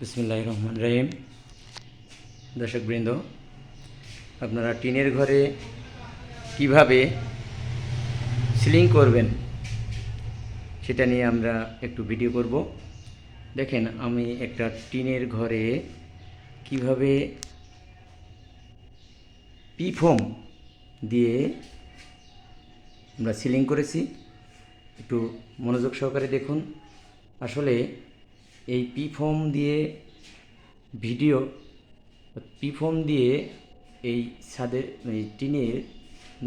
বিসমিল্লাহ রহমান রহিম। দর্শকবৃন্দ, আপনারা টিনের ঘরে কীভাবে সিলিং করবেন সেটা নিয়ে আমরা একটু ভিডিও করব। দেখেন, আমি একটা টিনের ঘরে কীভাবে পিফোম দিয়ে আমরা সিলিং করেছি। একটু মনোযোগ সহকারে দেখুন। আসলে এই পিফোম দিয়ে ভিডিও, পিফোম দিয়ে এই ছাদের টিনের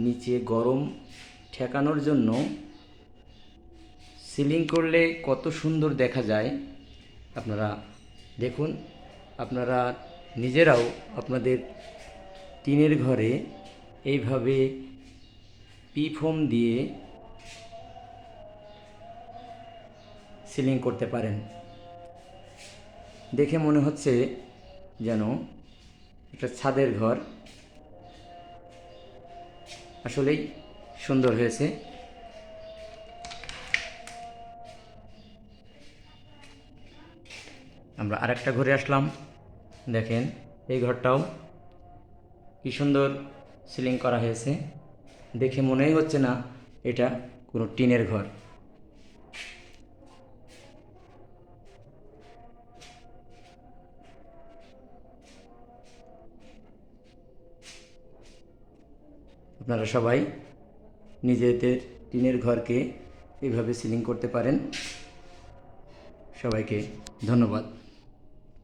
নিচে গরম ঠেকানোর জন্য সিলিং করলে কত সুন্দর দেখা যায়। আপনারা দেখুন, আপনারা নিজেরাও আপনাদের টিনের ঘরে এইভাবে পি পিফোম দিয়ে সিলিং করতে পারেন। দেখে মনে হচ্ছে যেন একটা ছাদের ঘর। আসলেই সুন্দর হয়েছে। আমরা আরেকটা ঘরে আসলাম। দেখেন, এই ঘরটাও কি সুন্দর সিলিং করা হয়েছে। দেখে মনেই হচ্ছে না এটা কোনো টিনের ঘর। আপনারা সবাই নিজেদের টিনের ঘরকে এভাবে সিলিং করতে পারেন। সবাইকে ধন্যবাদ।